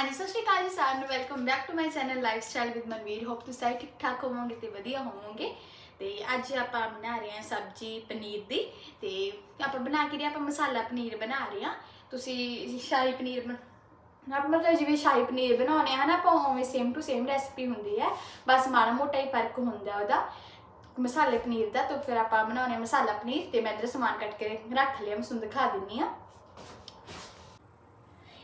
ਹਾਂਜੀ, ਸਤਿ ਸ਼੍ਰੀ ਅਕਾਲ ਜੀ ਸਾਰਿਆਂ ਨੂੰ। Welcome back to my channel lifestyle with Manveer hope ਤੁਸੀਂ ਸਾਰੇ ਠੀਕ ਠਾਕ ਹੋਵੋਗੇ ਤੇ ਵਧੀਆ ਹੋਵੋਗੇ। ਤੇ ਅੱਜ ਆਪਾਂ ਬਣਾ ਰਹੇ ਹਾਂ ਸਬਜੀ ਪਨੀਰ ਦੀ। ਤੇ ਆਪਾਂ ਬਣਾ ਕੇ ਰਹੇ ਆਪਾਂ ਮਸਾਲਾ ਪਨੀਰ ਬਣਾ ਰਹੇ ਹਾਂ। ਤੁਸੀਂ ਸ਼ਾਹੀ ਪਨੀਰ ਬਣ- ਆਪਾਂ ਮਤਲਬ ਜਿਵੇਂ ਸ਼ਾਹੀ ਪਨੀਰ ਬਣਾਉਣੇ ਆ ਨਾ ਆਪਾਂ ਉਵੇਂ ਸੇਮ ਟੂ ਸੇਮ ਰੈਸਪੀ ਹੁੰਦੀ ਹੈ। ਬਸ ਮਾੜਾ ਮੋਟਾ ਹੀ ਫ਼ਰਕ ਹੁੰਦਾ ਉਹਦਾ, ਮਸਾਲੇ ਪਨੀਰ ਦਾ। ਤਾਂ ਫਿਰ ਆਪਾਂ ਬਣਾਉਣੇ ਆ ਮਸਾਲਾ ਪਨੀਰ ਤੇ ਮੈਂ ਇਧਰ ਸਮਾਨ ਕੱਟ ਕੇ ਰੱਖ ਲਿਆ, ਮੈਂ ਤੁਹਾਨੂੰ ਦਿਖਾ ਦਿੰਨੀ ਆ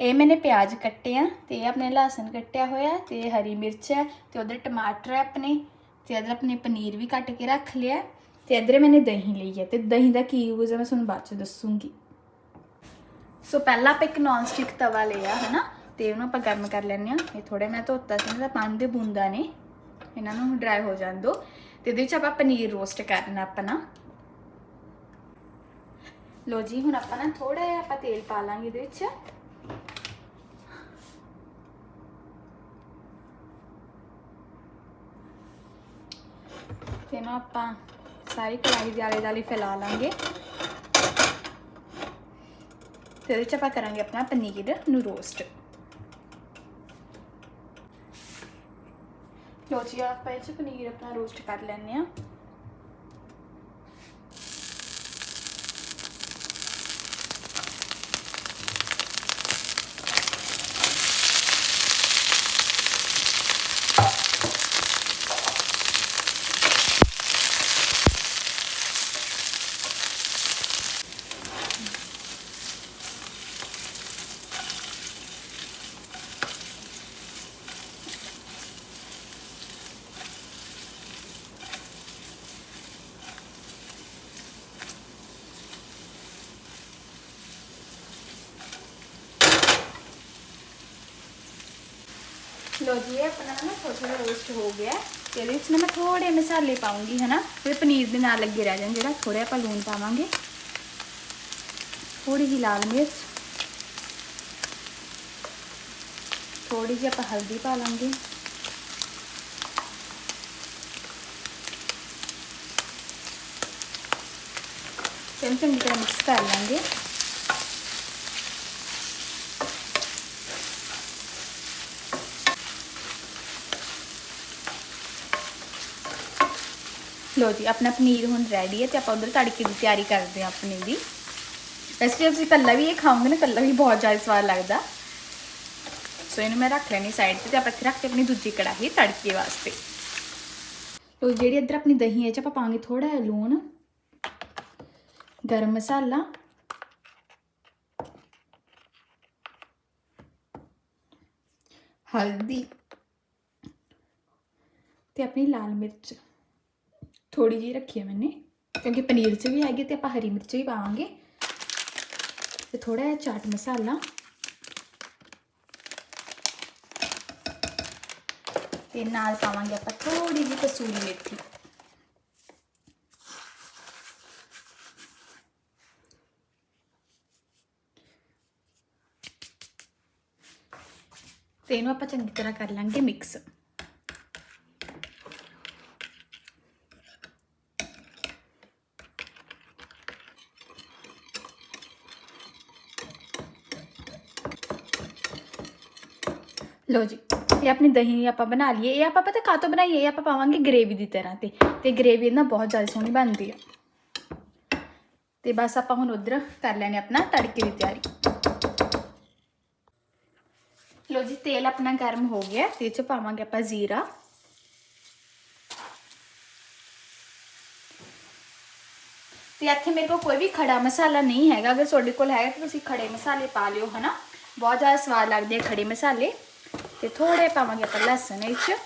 ਇਹ ਮੈਨੇ ਪਿਆਜ਼ ਕੱਟੇ ਆ ਤੇ ਇਹ ਆਪਣੇ ਲਹਸਨ ਕੱਟਿਆ ਹੋਇਆ ਤੇ ਹਰੀ ਮਿਰਚ ਹੈ ਤੇ ਉਧਰ ਟਮਾਟਰ ਹੈ ਆਪਣੇ ਤੇ ਇਧਰ ਆਪਣੇ ਪਨੀਰ ਵੀ ਕੱਟ ਕੇ ਰੱਖ ਲਿਆ ਤੇ ਇਧਰ ਮੈਨੇ ਦਹੀਂ ਲਈ ਹੈ ਤੇ ਦਹੀਂ ਦਾ ਕੀ ਯੂਜ਼ ਹੈ ਮੈਂ ਤੁਹਾਨੂੰ ਬਾਅਦ ਚ ਦੱਸੂਗੀ। ਸੋ ਪਹਿਲਾਂ ਆਪਾਂ ਇੱਕ ਨੌਨ ਸਟਿਕ ਤਵਾ ਲਿਆ ਹਨਾ ਤੇ ਉਹਨੂੰ ਆਪਾਂ ਗਰਮ ਕਰ ਲੈਣੇ ਆ ਇਹ ਥੋੜੇ ਮੈਂ ਧੋਤਾ ਸੀ ਇਹਦਾ ਪਾਣੀ ਦੇ ਬੂੰਦਾਂ ਨੇ। ਇਹਨਾਂ ਨੂੰ ਡਰਾਈ ਹੋ ਜਾਣ ਦੋ। ਤੇ ਇਹਦੇ ਵਿੱਚ ਆਪਾਂ ਪਨੀਰ ਰੋਸਟ ਕਰਨਾ ਆਪਣਾ। ਲੋ ਜੀ, ਹੁਣ ਆਪਾਂ ਨਾ ਥੋੜਾ ਜਿਹਾ ਆਪਾਂ ਤੇਲ ਪਾ ਲਾਂਗੇ ਇਹਦੇ ਵਿੱਚ। ਤੇ ਨਾ ਆਪਾਂ ਸਾਰੀ ਕੜਾਹੀ ਦੇ ਆਲੇ ਦੁਆਲੇ ਫੈਲਾ ਲਾਂਗੇ। ਤੇ ਇਹਦੇ ਚ ਆਪਾਂ ਕਰਾਂਗੇ ਆਪਣਾ ਪਨੀਰ ਨੂੰ ਰੋਸਟ ਲੋ ਜੀ, ਆਪਾਂ ਇਹ ਚ ਪਨੀਰ ਆਪਣਾ ਰੋਸਟ ਕਰ ਲੈਣੇ ਆ ਲੋ ਜੀ ਇਹ ਆਪਣਾ ਨਾ ਥੋੜਾ ਥੋੜਾ ਰੋਸਟ ਹੋ ਗਿਆ ਤੇ ਇਹਦੇ ਵਿੱਚ ਨਾ ਮੈਂ ਥੋੜੇ ਮਸਾਲੇ ਪਾਉਂਗੀ ਹਨਾ ਤੇ ਪਨੀਰ ਦੇ ਨਾਲ ਲੱਗੇ ਰਹਿ ਜਾਣ ਜਿਹੜਾ ਥੋੜਾ ਆਪਾਂ ਲੂਣ ਪਾਵਾਂਗੇ ਥੋੜੀ ਜਿਹੀ ਲਾਲ ਮਿਰਚ ਥੋੜੀ ਜਿਹੀ ਆਪਾਂ ਹਲਦੀ ਪਾ ਲਾਂਗੇ ਤੇ ਇਹਨੂੰ ਚੰਗੀ ਤਰ੍ਹਾਂ ਮਿਕਸ ਕਰ ਲਾਂਗੇ ਲੋ ਜੀ, ਆਪਣਾ ਪਨੀਰ ਹੁਣ ਰੈਡੀ ਹੈ ਤੇ ਆਪਾਂ ਉਧਰ ਤੜਕੇ ਦੀ ਤਿਆਰੀ ਕਰਦੇ ਹਾਂ ਆਪਣੇ ਦੀ ਵੈਸੇ ਜੇ ਤੁਸੀਂ ਕੱਲਾ ਵੀ ਇਹ ਖਾਓਗੇ ਨਾ ਕੱਲਾ ਵੀ ਬਹੁਤ ਜ਼ਿਆਦਾ ਸਵਾਦ ਲੱਗਦਾ। ਸੋ ਇਹਨੂੰ ਮੈਂ ਰੱਖ ਲੈਣੀ ਸਾਈਡ ਤੇ ਤੇ ਆਪਾਂ ਇੱਥੇ ਰੱਖ ਕੇ ਆਪਣੀ ਦੂਜੀ ਕੜਾਹੀ ਤੜਕੇ ਵਾਸਤੇ। ਲੋ ਜਿਹੜੀ ਇੱਧਰ ਆਪਣੀ ਦਹੀਂ ਹੈ ਚ ਆਪਾਂ ਪਾਵਾਂਗੇ ਥੋੜਾ ਜਿਹਾ ਲੂਣ, ਗਰਮ ਮਸਾਲਾ, ਹਲਦੀ ਤੇ ਆਪਣੀ ਲਾਲ ਮਿਰਚ। ਥੋੜੀ ਜਿਹੀ ਰੱਖੀ ਹੈ ਮੈਨੇ, ਕਿਉਂਕਿ ਪਨੀਰ 'ਚ ਵੀ ਹੈਗੀ ਤੇ ਆਪਾਂ ਹਰੀ ਮਿਰਚ ਵੀ ਪਾਵਾਂਗੇ। ਤੇ ਥੋੜਾ ਜਿਹਾ ਚਾਟ ਮਸਾਲਾ। ਤੇ ਨਾਲ ਪਾਵਾਂਗੇ ਆਪਾਂ ਥੋੜੀ ਜਿਹੀ ਕਸੂਰੀ ਮੇਥੀ। ਤੇ ਇਹਨੂੰ ਆਪਾਂ ਚੰਗੀ ਤਰ੍ਹਾਂ ਕਰ ਲਾਂਗੇ ਮਿਕਸ। ਲੋ ਜੀ ਇਹ ਆਪਣੀ ਦਹੀਂ ਆਪਾਂ ਬਣਾ ਲਈਏ ਇਹ ਆਪਾਂ ਪਤਾ ਕਾਤੋਂ ਬਣਾਈਏ ਇਹ ਆਪਾਂ ਪਾਵਾਂਗੇ ਗ੍ਰੇਵੀ ਦੀ ਤਰ੍ਹਾਂ ਤੇ ਤੇ ਗ੍ਰੇਵੀ ਨਾ ਬਹੁਤ ਜ਼ਿਆਦਾ ਸੋਹਣੀ ਬਣਦੀ ਆ ਤੇ ਬਸ ਆਪਾਂ ਹੁਣ ਉਧਰ ਕਰ ਲੈਣੇ ਆਪਣਾ ਤੜਕੇ ਦੀ ਤਿਆਰੀ ਲੋ ਜੀ ਤੇਲ ਆਪਣਾ ਗਰਮ ਹੋ ਗਿਆ ਤੇ ਇਹ ਚ ਪਾਵਾਂਗੇ ਆਪਾਂ ਜ਼ੀਰਾ ਤੇ ਇੱਥੇ ਮੇਰੇ ਕੋਲ ਕੋਈ ਵੀ ਖੜਾ ਮਸਾਲਾ ਨਹੀਂ ਹੈਗਾ ਅਗਰ ਤੁਹਾਡੇ ਕੋਲ ਹੈਗਾ ਤਾਂ ਤੁਸੀਂ ਖੜੇ ਮਸਾਲੇ ਪਾ ਲਿਓ ਹਨਾ ਬਹੁਤ ਜ਼ਿਆਦਾ ਸਵਾਦ ਲੱਗਦੇ ਆ ਖੜੇ ਮਸਾਲੇ ਤੇ ਥੋੜੇ ਪਾਵਾਂਗੇ ਆਪਾਂ ਲਸਣ ਵਿੱਚ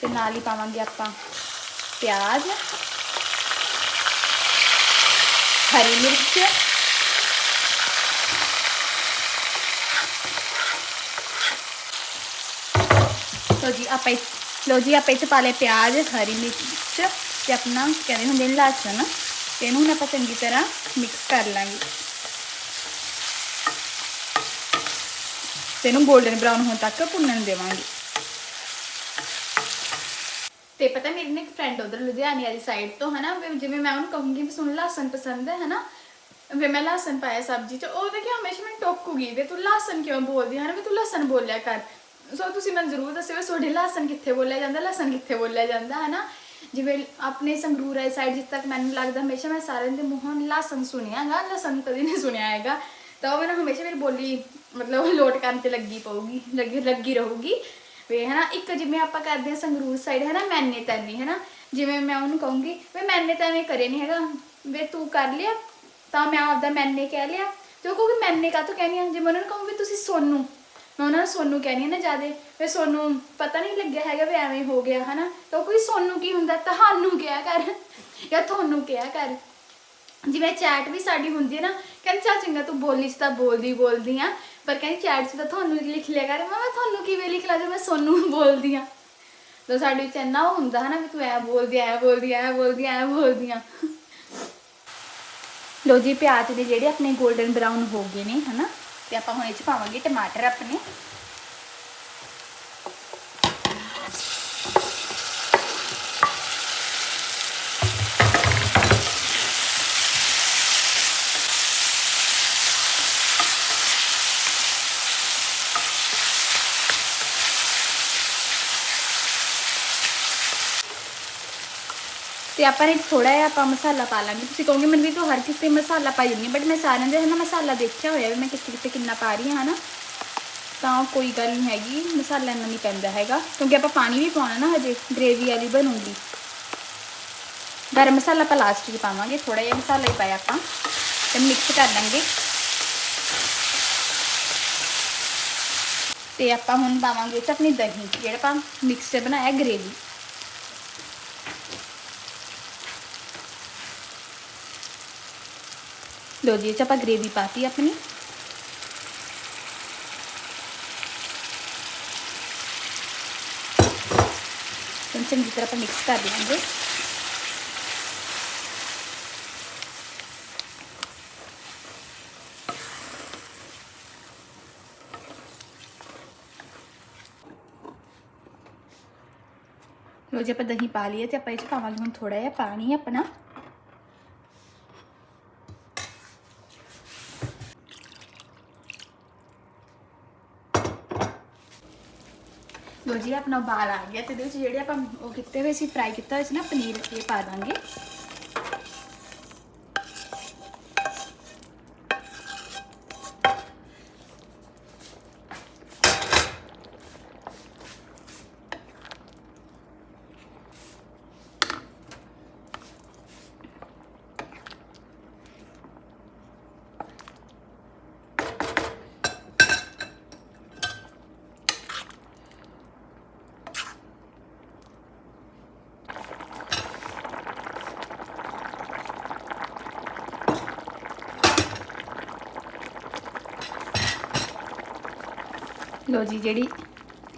ਤੇ ਨਾਲ ਹੀ ਪਾਵਾਂਗੇ ਆਪਾਂ ਪਿਆਜ਼ ਹਰੀ ਮਿਰਚ ਲੋ ਜੀ ਆਪਾਂ ਇਸ- ਲਓ ਜੀ ਆਪਾਂ ਇੱਥੇ ਪਾ ਲਿਆ ਪਿਆਜ਼ ਹਰੀ ਮਿਰਚ ਤੇ ਆਪਣਾ ਕਹਿੰਦੇ ਹੁੰਦੇ ਨੇ ਲਸਣ ਤੇ ਇਹਨੂੰ ਹੁਣ ਆਪਾਂ ਚੰਗੀ ਤਰ੍ਹਾਂ ਮਿਕਸ ਕਰ ਲਾਂਗੇ ਤੇ ਇਹਨੂੰ 골ਡਨ ਬ੍ਰਾਊਨ ਹੋਣ ਤੱਕ ਭੁੰਨਣ ਦੇਵਾਂਗੇ। ਤੇ ਪਤਾ ਮੇਰੀ ਨੇ ਇੱਕ ਫਰੈਂਡ ਉਧਰ ਲੁਧਿਆਣੇ ਵਾਲੀ ਸਾਈਡ ਤੋਂ, ਹਨਾ ਜਿਵੇਂ ਮੈਂ ਉਹਨੂੰ ਕਹੂੰਗੀ ਵੀ ਸੁਣ ਲਸਣ ਪਸੰਦ ਹੈ, ਹਨਾ, ਵੇ ਮੈਂ ਲਸਣ ਪਾਇਆ ਸਬਜ਼ੀ ਚ, ਉਹ ਤੇ ਕਿ ਹਮੇਸ਼ਾ ਮੈਨੂੰ ਟੋਕੂਗੀ ਵੇ ਤੂੰ ਲਸਣ ਕਿਉਂ ਬੋਲਦੀ ਹੈ ਨਾ ਵੀ ਤੂੰ ਲਸਣ ਬੋਲਿਆ ਕਰ। ਸੋ ਤੁਸੀਂ ਮੈਨੂੰ ਜ਼ਰੂਰ ਦੱਸਿਓ ਤੁਹਾਡੇ ਲਸਣ ਕਿੱਥੇ ਬੋਲਿਆ ਜਾਂਦਾ, ਲਸਣ ਕਿੱਥੇ ਬੋਲਿਆ ਜਾਂਦਾ ਹੈ ਨਾ ਜਿਵੇਂ ਆਪਣੇ ਸੰਗਰੂਰ ਵਾਲੀ ਸਾਈਡ ਜਿੱਥੇ ਤੱਕ ਮੈਨੂੰ ਲੱਗਦਾ, ਹਮੇਸ਼ਾ ਮੈਂ ਸਾਰਿਆਂ ਦੇ ਮੂੰਹੋਂ ਲਸਣ ਸੁਣਿਆਗਾ, ਲਸਣ ਕਦੇ ਨਹੀਂ ਸੁਣਿਆ ਹੈਗਾ। ਤਾਂ ਉਹ ਮੈਨੂੰ ਹਮੇਸ਼ਾ ਮੇਰੀ ਬੋਲੀ ਮਤਲਬ ਲੋਟ ਕਰਨ ਤੇ ਲੱਗੀ ਪਊਗੀ, ਲੱਗੀ ਲੱਗੀ ਰਹੂਗੀ। ਵੇ ਹਨਾ, ਇੱਕ ਜਿਵੇਂ ਆਪਾਂ ਕਰਦੇ ਹਾਂ ਸੰਗਰੂਰ ਸਾਈਡ ਹੈ ਮੈਨੇ ਤੈਨੀ ਹੈ ਜਿਵੇਂ ਮੈਂ ਉਹਨੂੰ ਕਹੂੰਗੀ, ਵੇ ਮੈਨੇ ਤਾਂ ਕਰੇ ਨਹੀਂ ਹੈਗਾ, ਵੇ ਤੂੰ ਕਰ ਲਿਆ, ਤਾਂ ਮੈਂ ਆਪਦਾ ਮੈਨੇ ਕਹਿ ਲਿਆ। ਤੇ ਉਹ ਕਹੂਗੀ, ਮੈਨੇ ਕਾਹਤੋਂ ਕਹਿਣੀ ਆ? ਜੇ ਮੈਂ ਉਹਨਾਂ ਨੂੰ ਕਹੂੰ ਵੀ ਤੁਸੀਂ ਸੋਨੂੰ, ਮੈਂ ਉਹਨਾਂ ਨੂੰ ਸੋਨੂੰ ਕਹਿਣੀ ਆ ਨਾ ਜਿਆਦੇ, ਵੇ ਸੋਨੂੰ ਪਤਾ ਨਹੀਂ ਲੱਗਿਆ ਹੈਗਾ ਵੀ ਐਵੇਂ ਹੋ ਗਿਆ, ਹਨਾ। ਤਾਂ ਉਹ ਕੋਈ ਸੋਨੂੰ ਕੀ ਹੁੰਦਾ? ਤੁਹਾਨੂੰ ਕਿਹਾ ਕਰ, ਜਾਂ ਤੁਹਾਨੂੰ ਕਿਹਾ ਕਰ। ਜਿਵੇਂ ਚੈਟ ਵੀ ਸਾਡੀ ਹੁੰਦੀ ਹੈ ਨਾ, ਕਹਿੰਦੀ ਚੱਲ ਚੰਗਾ ਤੂੰ ਬੋਲੀ ਚ ਤਾਂ ਬੋਲਦੀ ਬੋਲਦੀ ਆ, ਪਰ ਕਹਿੰਦੀ ਚੈਟ 'ਚ ਤਾਂ ਤੁਹਾਨੂੰ ਲਿਖ ਲਿਆ ਕਰ, ਮੈਂ ਤੁਹਾਨੂੰ ਕਿਵੇਂ ਲਿਖ ਲਾ ਜੇ ਮੈਂ ਸੋਨੂੰ ਬੋਲਦੀ ਆ। ਤਾਂ ਸਾਡੇ ਵਿੱਚ ਇੰਨਾ ਉਹ ਹੁੰਦਾ ਹੈ ਨਾ ਵੀ ਤੂੰ ਐ ਬੋਲਦੀ ਐ ਬੋਲਦੀ ਐ ਬੋਲਦੀ ਐ ਬੋਲਦੀ ਆ। ਲੋ ਜੀ, ਪਿਆਜ਼ ਦੇ ਜਿਹੜੇ ਆਪਣੇ 골ਡਨ ਬਰਾਊਨ ਹੋ ਗਏ ਨੇ ਹਨਾ, ਤੇ ਆਪਾਂ ਹੁਣ ਇਹ ਚ ਪਾਵਾਂਗੇ ਟਮਾਟਰ ਆਪਣੇ। ਆਪਾਂ ਨੇ ਥੋੜਾ ਜਿਹਾ ਆਪਾਂ ਮਸਾਲਾ ਪਾ ਲਾਂਗੇ। ਤੁਸੀਂ ਕਹੋਗੇ, ਮੈਨੂੰ ਵੀ ਤੂੰ ਹਰ ਕਿਸੇ ਮਸਾਲਾ ਪਾਈ ਹੁੰਦੀ ਬਟ ਮੈਂ ਸਾਰਿਆਂ ਦੇ ਹਨਾ ਮਸਾਲਾ ਦੇਖਿਆ ਹੋਇਆ ਵੀ ਮੈਂ ਕਿੱਥੇ ਕਿਤੇ ਕਿੰਨਾ ਪਾ ਰਹੀ ਹਾਂ ਹਨਾ। ਤਾਂ ਕੋਈ ਗੱਲ ਨਹੀਂ ਹੈਗੀ, ਮਸਾਲਾ ਇੰਨਾ ਨਹੀਂ ਪੈਂਦਾ ਹੈਗਾ, ਕਿਉਂਕਿ ਆਪਾਂ ਪਾਣੀ ਵੀ ਪਾਉਣਾ ਨਾ ਹਜੇ ਗ੍ਰੇਵੀ ਵਾਲੀ ਬਣੂਗੀ। ਗਰਮ ਮਸਾਲਾ ਆਪਾਂ ਲਾਸਟ 'ਚ ਪਾਵਾਂਗੇ ਥੋੜਾ ਜਿਹਾ ਮਸਾਲਾ ਹੀ ਪਾਇਆ ਆਪਾਂ, ਤੇ ਮਿਕਸ ਕਰ ਲਾਂਗੇ। ਤੇ ਆਪਾਂ ਹੁਣ ਪਾਵਾਂਗੇ ਤੇ ਆਪਣੀ ਦਹੀਂ, ਜਿਹੜਾ ਆਪਾਂ ਮਿਕਸਚਰ ਬਣਾਇਆ ਗ੍ਰੇਵੀ ਲੋ ਜੀ, ਇਹ 'ਚ ਆਪਾਂ ਗ੍ਰੇਵੀ ਪਾਤੀ ਆਪਣੀ। ਚੰਗੀ ਤਰ੍ਹਾਂ ਆਪਾਂ ਮਿਕਸ ਕਰ ਦਿਆਂਗੇ ਲੋ ਜੀ, ਆਪਾਂ ਦਹੀਂ ਪਾ ਲਈਏ ਤੇ ਆਪਾਂ ਇਹ 'ਚ ਪਾਵਾਂਗੇ ਹੁਣ ਥੋੜਾ ਜਿਹਾ ਪਾਣੀ ਆਪਣਾ। ਲੋ ਜੀ, ਆਪਣਾ ਉਬਾਲ ਆ ਗਿਆ ਤੇ ਇਹਦੇ ਵਿੱਚ ਜਿਹੜੇ ਆਪਾਂ ਉਹ ਕੀਤੇ ਹੋਏ ਸੀ ਫਰਾਈ ਕੀਤਾ ਹੋਇਆ ਸੀ ਨਾ, ਪਨੀਰ ਇਹ ਪਾ ਦਾਂਗੇ। ਲੋ ਜੀ, ਜਿਹੜੀ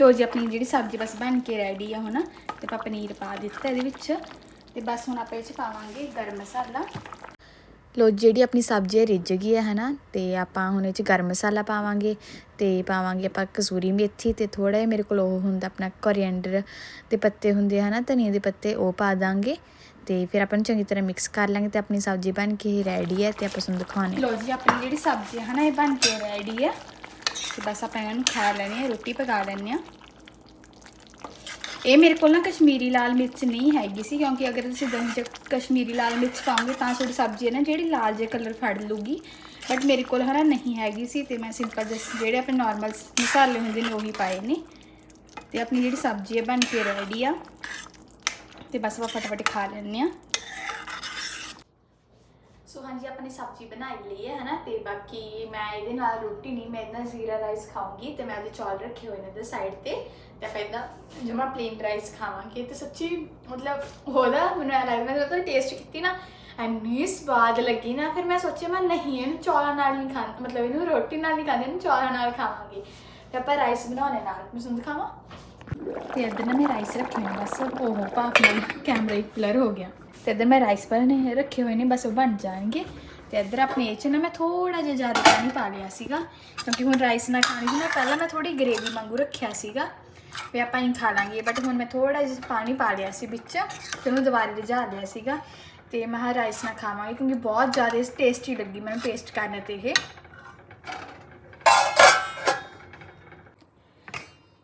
ਲੋ ਜੀ, ਆਪਣੀ ਜਿਹੜੀ ਸਬਜ਼ੀ ਬਸ ਬਣ ਕੇ ਰੈਡੀ ਆ ਹੁਣ, ਤੇ ਆਪਾਂ ਪਨੀਰ ਪਾ ਦਿੱਤਾ ਇਹਦੇ ਵਿੱਚ। ਤੇ ਬਸ ਹੁਣ ਆਪਾਂ ਇਹ ਚ ਪਾਵਾਂਗੇ ਗਰਮ ਮਸਾਲਾ। ਲੋ ਜਿਹੜੀ ਆਪਣੀ ਸਬਜ਼ੀ ਹੈ ਰਿੱਝ ਗਈ ਹੈ, ਹਨਾ, ਤੇ ਆਪਾਂ ਹੁਣ ਇਹ ਚ ਗਰਮ ਮਸਾਲਾ ਪਾਵਾਂਗੇ, ਤੇ ਪਾਵਾਂਗੇ ਆਪਾਂ ਕਸੂਰੀ ਮੇਥੀ, ਤੇ ਥੋੜਾ ਜਿਹਾ ਮੇਰੇ ਕੋਲ ਉਹ ਹੁੰਦਾ ਆਪਣਾ ਕੋਰੀਐਂਡਰ ਦੇ ਪੱਤੇ ਹੁੰਦੇ ਹਨਾ ਧਨੀਆ ਦੇ ਪੱਤੇ, ਉਹ ਪਾ ਦਾਂਗੇ। ਤੇ ਫਿਰ ਆਪਾਂ ਨੂੰ ਚੰਗੀ ਤਰ੍ਹਾਂ ਮਿਕਸ ਕਰ ਲਾਂਗੇ ਤੇ ਆਪਣੀ ਸਬਜ਼ੀ ਬਣ ਕੇ ਰੈਡੀ ਹੈ, ਤੇ ਆਪਾਂ ਤੁਹਾਨੂੰ ਦਿਖਾਉਣੇ ਲੋ ਜੀ, ਆਪਣੀ ਜਿਹੜੀ ਸਬਜ਼ੀ ਹੈ ਨਾ ਇਹ ਬਣ ਕੇ ਰੈਡੀ ਹੈ। ਤੇ ਬਸ ਆਪਾਂ ਇਹਨਾਂ ਨੂੰ ਖਾ ਲੈਣੀ ਹੈ, ਰੋਟੀ ਪਕਾ ਲੈਣੀ ਆ ਇਹ ਮੇਰੇ ਕੋਲ ਨਾ ਕਸ਼ਮੀਰੀ ਲਾਲ ਮਿਰਚ ਨਹੀਂ ਹੈਗੀ ਸੀ, ਕਿਉਂਕਿ ਅਗਰ ਤੁਸੀਂ ਦਹੀਂ 'ਚ ਕਸ਼ਮੀਰੀ ਲਾਲ ਮਿਰਚ ਪਾਓਗੇ ਤਾਂ ਤੁਹਾਡੀ ਸਬਜ਼ੀ ਹੈ ਨਾ ਜਿਹੜੀ ਲਾਲ ਜੇ ਕਲਰ ਫੜ ਲੂਗੀ ਬਟ ਮੇਰੇ ਕੋਲ ਹਨਾ ਨਹੀਂ ਹੈਗੀ ਸੀ ਤੇ ਮੈਂ ਸਿੰਪਲ ਜਸ ਜਿਹੜੇ ਆਪਣੇ ਨਾਰਮਲ ਮਸਾਲੇ ਹੁੰਦੇ ਨੇ ਉਹੀ ਪਾਏ ਨੇ। ਤੇ ਆਪਣੀ ਜਿਹੜੀ ਸਬਜ਼ੀ ਹੈ ਬਣ ਕੇ ਰੈਡੀ ਆ। ਤੇ ਬਸ ਆਪਾਂ ਫਟਾਫਟ ਖਾ ਲੈਣੇ ਆ ਸੋ ਹਾਂਜੀ, ਆਪਣੀ ਸਬਜ਼ੀ ਬਣਾਈ ਲਈ ਹੈ, ਹਨਾ? ਤੇ ਬਾਕੀ ਮੈਂ ਇਹਦੇ ਨਾਲ ਰੋਟੀ ਨਹੀਂ, ਮੈਂ ਇਹਦਾ ਜ਼ੀਰਾ ਰਾਈਸ ਖਾਊਂਗੀ ਤੇ ਮੈਂ ਉਹਦੇ ਚੌਲ ਰੱਖੇ ਹੋਏ ਨੇ ਤੇ ਸਾਈਡ ਤੇ। ਤੇ ਆਪਾਂ ਇਹਦਾ ਜਮਾ ਪਲੇਨ ਰਾਈਸ ਖਾਵਾਂਗੇ ਤੇ ਸੱਚੀ ਮਤਲਬ ਉਹਦਾ ਮੈਨੂੰ ਐਂ ਲੱਗਦਾ ਮੈਂ ਤਾਂ ਟੇਸਟ ਕੀਤੀ ਨਾ, ਇੰਨੀ ਸਵਾਦ ਲੱਗੀ ਨਾ, ਫਿਰ ਮੈਂ ਸੋਚਿਆ ਮੈਂ ਨਹੀਂ, ਇਹਨੂੰ ਚੌਲਾਂ ਨਾਲ ਨਹੀਂ ਖਾਂ, ਮਤਲਬ ਇਹਨੂੰ ਰੋਟੀ ਨਾਲ ਨਹੀਂ ਖਾਂਦੇ, ਇਹਨੂੰ ਚੌਲਾਂ ਨਾਲ ਖਾਵਾਂਗੇ। ਤੇ ਆਪਾਂ ਰਾਈਸ ਬਣਾਉਣੇ ਨਾਲ, ਮੈਂ ਤੁਹਾਨੂੰ ਦਿਖਾਵਾਂ? ਤੇ ਇੱਧਰ ਨਾ ਮੈਂ ਰਾਈਸ ਰੱਖੇ ਬਸ ਉਹ ਭਾਫ ਨਾਲ ਕੈਮਰਾ ਹੀ ਬਲਰ ਹੋ ਗਿਆ। ਤੇ ਇੱਧਰ ਮੈਂ ਰਾਈਸ ਪਰ ਰੱਖੇ ਹੋਏ ਨੇ, ਬਸ ਉਹ ਬਣ ਜਾਣਗੇ। ਤੇ ਇੱਧਰ ਆਪਣੇ ਇਹ 'ਚ ਨਾ ਮੈਂ ਥੋੜਾ ਜਿਹਾ ਜ਼ਿਆਦਾ ਪਾਣੀ ਪਾ ਲਿਆ ਸੀਗਾ, ਕਿਉਂਕਿ ਹੁਣ ਰਾਈਸ ਨਾਲ ਖਾਣੀ ਸੀ ਨਾ, ਪਹਿਲਾਂ ਮੈਂ ਥੋੜੀ ਗ੍ਰੇਵੀ ਵਾਂਗੂ ਰੱਖਿਆ ਸੀਗਾ, ਵੀ ਆਪਾਂ ਹੀ ਖਾ ਲਾਂਗੇ। ਬਟ ਹੁਣ ਮੈਂ ਥੋੜਾ ਜਿਹਾ ਪਾਣੀ ਪਾ ਲਿਆ ਸੀ ਵਿੱਚ, ਤੇ ਉਹਨੂੰ ਦੁਬਾਰਾ ਰਿਝਾ ਲਿਆ ਸੀਗਾ। ਤੇ ਮੈਂ ਹਾਂ ਰਾਈਸ ਨਾਲ ਖਾਵਾਂਗੀ, ਕਿਉਂਕਿ ਬਹੁਤ ਜ਼ਿਆਦਾ ਟੇਸਟੀ ਲੱਗੀ ਮੈਨੂੰ ਟੇਸਟ ਕਰਨ ਤੇ ਇਹ।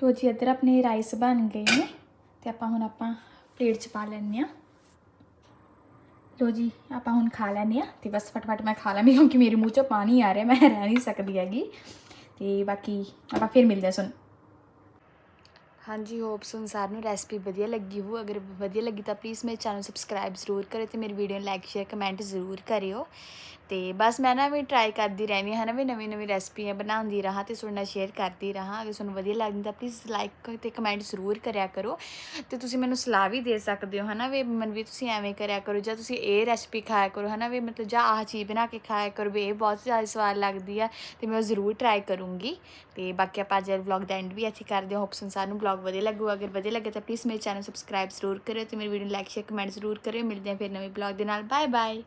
ਲੋ ਜੀ, ਇੱਧਰ ਆਪਣੇ ਰਾਈਸ ਬਣ ਗਏ ਨੇ, ਤੇ ਆਪਾਂ ਹੁਣ ਆਪਾਂ ਪਲੇਟ 'ਚ ਪਾ ਲੈਂਦੇ ਆ ਲੋ ਜੀ, ਆਪਾਂ ਹੁਣ ਖਾ ਲੈਂਦੇ ਆ ਤੇ ਬਸ ਫਟਾਫਟ ਮੈਂ ਖਾ ਲਾਂਗੀ ਕਿਉਂਕਿ ਮੇਰੇ ਮੂੰਹ 'ਚੋਂ ਪਾਣੀ ਆ ਰਿਹਾ, ਮੈਂ ਰਹਿ ਨਹੀਂ ਸਕਦੀ ਹੈਗੀ। ਤੇ ਬਾਕੀ ਆਪਾਂ ਫਿਰ ਮਿਲਦੇ ਹਾਂ ਸੁਣ ਹਾਂਜੀ ਹੋਪ ਸੁਣ ਸਾਰ ਨੂੰ ਰੈਸਪੀ ਵਧੀਆ ਲੱਗੀ ਹੋ ਅਗਰ ਵਧੀਆ ਲੱਗੀ ਤਾਂ ਪਲੀਜ਼ ਮੇਰੇ ਚੈਨਲ ਸਬਸਕ੍ਰਾਈਬ ਜ਼ਰੂਰ ਕਰਿਓ ਤੇ ਮੇਰੀ ਵੀਡੀਓ ਨੂੰ ਲਾਈਕ ਸ਼ੇਅਰ ਕਮੈਂਟ ਜ਼ਰੂਰ ਕਰਿਓ। ਤੇ ਬਸ ਮੈਂ ਨਾ ਵੀ ਟਰਾਈ ਕਰਦੀ ਰਹਿੰਦੀ ਹਾਂ ਨਾ ਵੀ ਨਵੀਂ ਨਵੀਂ ਰੈਸਪੀਆਂ ਬਣਾਉਂਦੀ ਰਹਾ ਤੇ ਤੁਹਾਡੇ ਨਾਲ ਸ਼ੇਅਰ ਕਰਦੀ ਰਹਾ। ਅਗਰ ਤੁਹਾਨੂੰ ਵਧੀਆ ਲੱਗਦੀ ਤਾਂ ਪਲੀਜ਼ ਲਾਈਕ ਤੇ ਕਮੈਂਟ ਜ਼ਰੂਰ ਕਰਿਆ ਕਰੋ। ਤੇ ਤੁਸੀਂ ਮੈਨੂੰ ਸਲਾਹ ਵੀ ਦੇ ਸਕਦੇ ਹੋ ਹਨਾ ਵੀ ਮਨ ਵੀ ਤੁਸੀਂ ਐਵੇਂ ਕਰਿਆ ਕਰੋ ਜਾਂ ਤੁਸੀਂ ਇਹ ਰੈਸਪੀ ਖਾਇਆ ਕਰੋ ਹਨਾ ਵੀ ਮਤਲਬ ਜਾਂ ਆਹ ਚੀਜ਼ ਬਣਾ ਕੇ ਖਾਇਆ ਕਰੋ ਵੀ ਇਹ ਬਹੁਤ ਜ਼ਿਆਦਾ ਸਵਾਦ ਲੱਗਦੀ ਆ ਤੇ ਮੈਂ ਉਹ ਜ਼ਰੂਰ ਟਰਾਈ ਕਰੂੰਗੀ। ਤੇ ਬਾਕੀ ਆਪਾਂ ਅੱਜ ਵਲੌਗ ਦਾ ਐਂਡ ਵੀ ਇੱਥੇ ਕਰਦੇ ਹਾਂ। ਹੋਪ ਸੰਸਾਰ ਨੂੰ ਵਲੌਗ ਵਧੀਆ ਲੱਗੂ ਅਗਰ ਵਧੀਆ ਲੱਗੇ ਤਾਂ ਪਲੀਜ਼ ਮੇਰੇ ਚੈਨਲ ਸਬਸਕ੍ਰਾਈਬ ਜ਼ਰੂਰ ਕਰਿਓ ਤੇ ਮੇਰੀ ਵੀਡੀਓ ਲਾਈਕ ਸ਼ੇਅਰ ਕਮੈਂਟ ਜ਼ਰੂਰ ਕਰਿਓ। ਮਿਲਦੇ ਹਾਂ ਫਿਰ ਨਵੇਂ ਵਲੌਗ ਦੇ ਨਾਲ। Bye bye